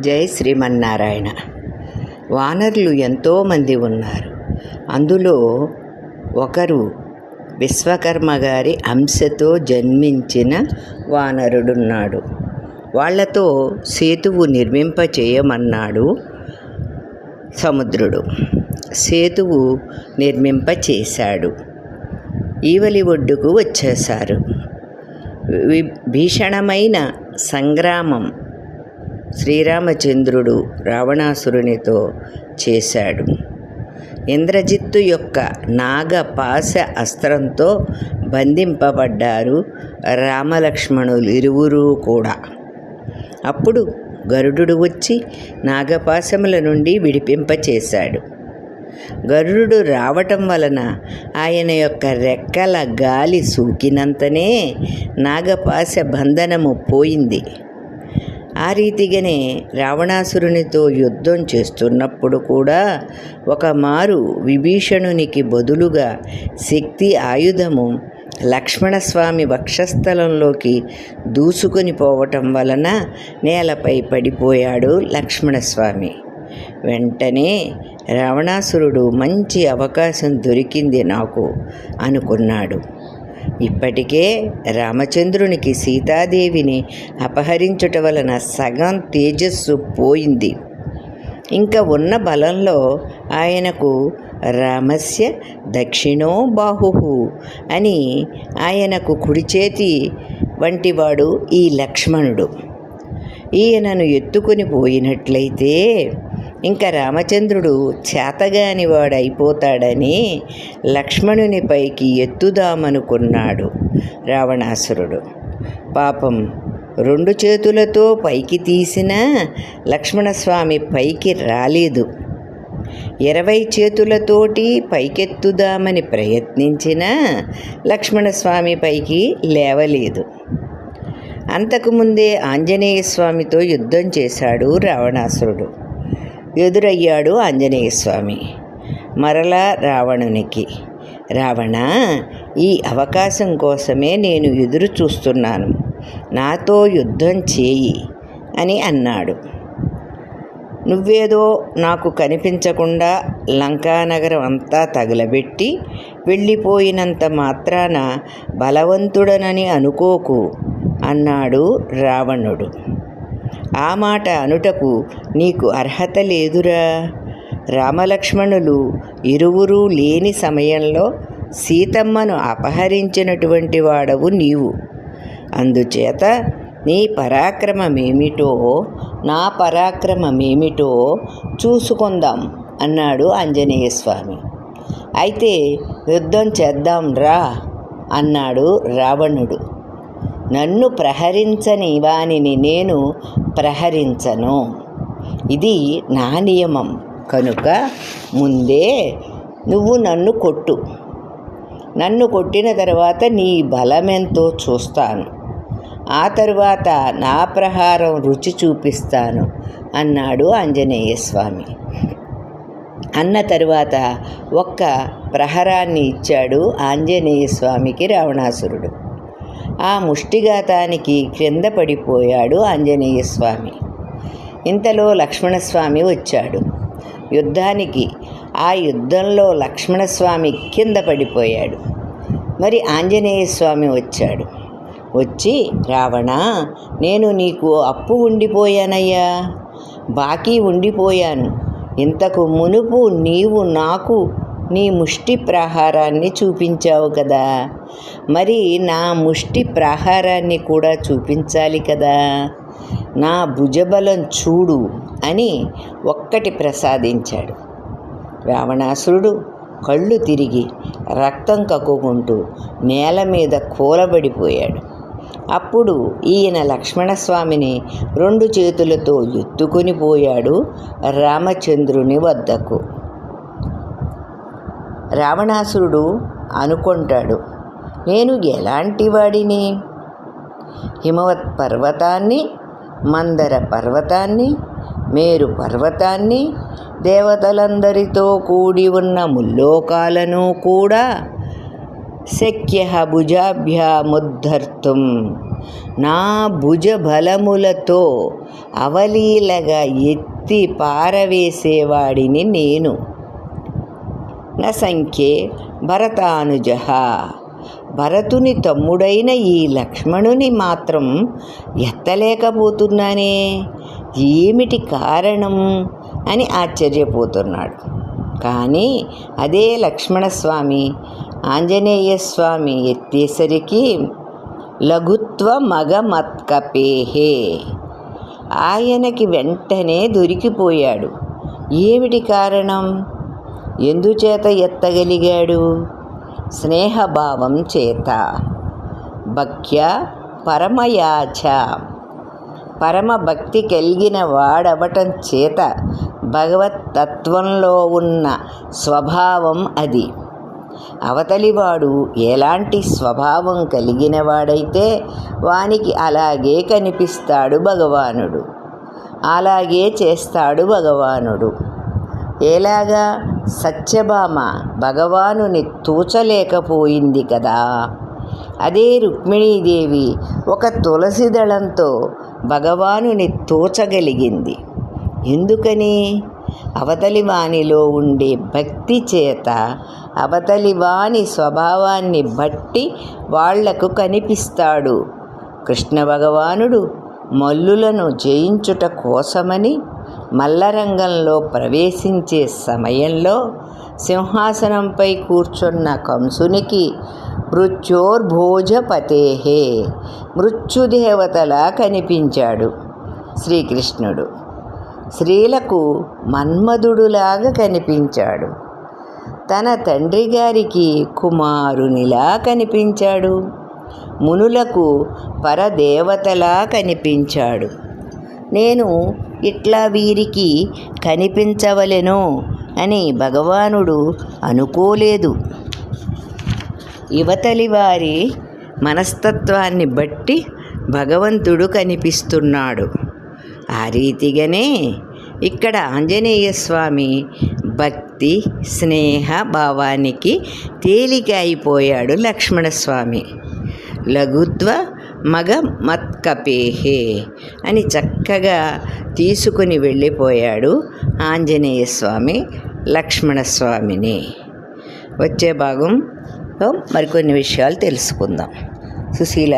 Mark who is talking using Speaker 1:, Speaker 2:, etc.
Speaker 1: జై శ్రీమన్నారాయణ. వానరులు ఎంతోమంది ఉన్నారు. అందులో ఒకరు విశ్వకర్మ గారి అంశతో జన్మించిన వానరుడున్నాడు. వాళ్ళతో సేతువు నిర్మింప చేయమన్నాడు సముద్రుడు. సేతువు నిర్మింప చేశాడు. ఈవలి ఒడ్డుకు వచ్చేశారు. వి- భీషణమైన సంగ్రామం శ్రీరామచంద్రుడు రావణాసురునితో చేశాడు. ఇంద్రజిత్తు యొక్క నాగపాశ అస్త్రంతో బంధింపబడ్డారు రామలక్ష్మణులు ఇరువురు కూడా. అప్పుడు గరుడు వచ్చి నాగపాశముల నుండి విడిపింపచేశాడు. గరుడు రావటం వలన ఆయన యొక్క రెక్కల గాలి సూకినంతనే నాగపాశ బంధనము పోయింది. ఆ రీతిగానే రావణాసురునితో యుద్ధం చేస్తున్నప్పుడు కూడా ఒక మారు విభీషణునికి బదులుగా శక్తి ఆయుధము లక్ష్మణస్వామి వక్షస్థలంలోకి దూసుకొని పోవటం వలన నేలపై పడిపోయాడు లక్ష్మణస్వామి. వెంటనే రావణాసురుడు మంచి అవకాశం దొరికింది నాకు అనుకున్నాడు. ఇప్పటికే రామచంద్రునికి సీతాదేవిని అపహరించుట వలన సగం తేజస్సు పోయింది. ఇంకా ఉన్న బలంలో ఆయనకు రామస్య దక్షిణో బాహు అని ఆయనకు కుడి చేతి వంటివాడు ఈ లక్ష్మణుడు. ఈయనను ఎత్తుకుని పోయినట్లయితే ఇంకా రామచంద్రుడు చేతగాని లక్ష్మణునిపైకి లక్ష్మణుని పైకి ఎత్తుదామనుకున్నాడు రావణాసురుడు. పాపం రెండు చేతులతో పైకి తీసినా లక్ష్మణస్వామి పైకి రాలేదు. ఇరవై చేతులతోటి పైకెత్తుదామని ప్రయత్నించినా లక్ష్మణస్వామి పైకి లేవలేదు. అంతకుముందే ఆంజనేయ స్వామితో యుద్ధం చేశాడు రావణాసురుడు. ఎదురయ్యాడు ఆంజనేయ స్వామి మరలా రావణునికి రావణ ఈ అవకాశం కోసమే నేను ఎదురు చూస్తున్నాను. నాతో యుద్ధం చేయి అని అన్నాడు. నువ్వేదో నాకు కనిపించకుండా లంకానగరం అంతా తగలబెట్టి వెళ్ళిపోయినంత మాత్రాన బలవంతుడనని అనుకోకు అన్నాడు రావణుడు. ఆ మాట అనుటకు నీకు అర్హత లేదురా. రామలక్ష్మణులు ఇరువురు లేని సమయంలో సీతమ్మను అపహరించినటువంటి వాడవు నీవు. అందుచేత నీ పరాక్రమమేమిటో నా పరాక్రమమేమిటో చూసుకుందాం అన్నాడు ఆంజనేయ స్వామి అయితే యుద్ధం చేద్దాం రా అన్నాడు రావణుడు. నన్ను ప్రహరించని వానిని నేను ప్రహరించను. ఇది నా నియమం. కనుక ముందే నువ్వు నన్ను కొట్టు. నన్ను కొట్టిన తర్వాత నీ బలమెంతో చూస్తాను. ఆ తరువాత నా ప్రహారం రుచి చూపిస్తాను అన్నాడు ఆంజనేయ స్వామి అన్న తరువాత ఒక్క ప్రహరాన్ని ఇచ్చాడు ఆంజనేయ స్వామికి రావణాసురుడు. ఆ ముష్టిఘాతానికి క్రింద పడిపోయాడు ఆంజనేయ స్వామి ఇంతలో లక్ష్మణస్వామి వచ్చాడు. యుద్ధానికి ఆ యుద్ధంలో లక్ష్మణస్వామి కింద పడిపోయాడు. మరి ఆంజనేయ స్వామి వచ్చాడు. వచ్చి రావణ నేను నీకు అప్పు ఉండిపోయానయ్యా. బాకీ ఉండిపోయాను. ఇంతకు మునుపు నీవు నాకు నీ ముష్టి ప్రహారాన్ని చూపించావు కదా. మరి నా ముష్టి ప్రహారాన్ని కూడా చూపించాలి కదా. నా భుజబలం చూడు అని ఒక్కటి ప్రసాదించాడు. రావణాసురుడు కళ్ళు తిరిగి రక్తం కక్కుకుంటూ నేల మీద కూలబడిపోయాడు. అప్పుడు ఈయన లక్ష్మణస్వామిని రెండు చేతులతో ఎత్తుకొని పోయాడు రామచంద్రుని వద్దకు. రావణాసురుడు అనుకుంటాడు నేను ఎలాంటి వాడిని? హిమవత్ పర్వతాన్ని మందర పర్వతాన్ని మేరు పర్వతాన్ని దేవతలందరితో కూడి ఉన్న ముల్లోకాలను కూడా శక్య భుజాభ్యాముద్ధర్తుం నా భుజ బలములతో అవలీలగా ఎత్తి పారవేసేవాడిని నేను. న సంఖ్యే భరతానుజ. భరతుని తమ్ముడైన ఈ లక్ష్మణుని మాత్రం ఎత్తలేకపోతున్నానే. ఏమిటి కారణం? అని ఆశ్చర్యపోతున్నాడు. కానీ అదే లక్ష్మణస్వామి ఆంజనేయ స్వామి ఎత్తేసరికి లఘుత్వ మగమత్కపేహే ఆయనకి వెంటనే దొరికిపోయాడు. ఏమిటి కారణం? ఎందుచేత ఎత్తగలిగాడు? స్నేహభావం చేత భక్య పరమయాచ. పరమ భక్తి కలిగిన వాడవటం చేత భగవత్తత్వంలో ఉన్న స్వభావం అది. అవతలివాడు ఎలాంటి స్వభావం కలిగిన వాడైతే వానికి అలాగే కనిపిస్తాడు భగవానుడు. అలాగే చేస్తాడు భగవానుడు. ఎలాగా? సత్యభామ భగవానుని తూచలేకపోయింది కదా. అదే రుక్మిణీదేవి ఒక తులసి దళంతో భగవానుని తూచగలిగింది. ఎందుకని? అవతలి వానిలో ఉండే భక్తి చేత అవతలి వాని స్వభావాన్ని బట్టి వాళ్ళకు కనిపిస్తాడు. కృష్ణ భగవానుడు మల్లులను జయించుట కోసమని మల్లరంగంలో ప్రవేశించే సమయంలో సింహాసనంపై కూర్చున్న కంసునికి మృత్యోర్భోజపతేహే మృత్యుదేవతలా కనిపించాడు శ్రీకృష్ణుడు. స్త్రీలకు మన్మధుడులాగా కనిపించాడు. తన తండ్రి గారికి కుమారునిలా కనిపించాడు. మునులకు పరదేవతలా కనిపించాడు. నేను ఇట్లా వీరికి కనిపించవలెను అని భగవానుడు అనుకోలేదు. యువతలి వారి మనస్తత్వాన్ని బట్టి భగవంతుడు కనిపిస్తున్నాడు. ఆ రీతిగానే ఇక్కడ ఆంజనేయ స్వామి భక్తి స్నేహ భావానికి తేలిక అయిపోయాడు లక్ష్మణస్వామి. లఘుత్వ మగ మత్కపేహే అని చక్కగా తీసుకుని వెళ్ళిపోయాడు ఆంజనేయ స్వామి లక్ష్మణస్వామిని. వచ్చే భాగంలో మరికొన్ని విషయాలు తెలుసుకుందాం. సుశీల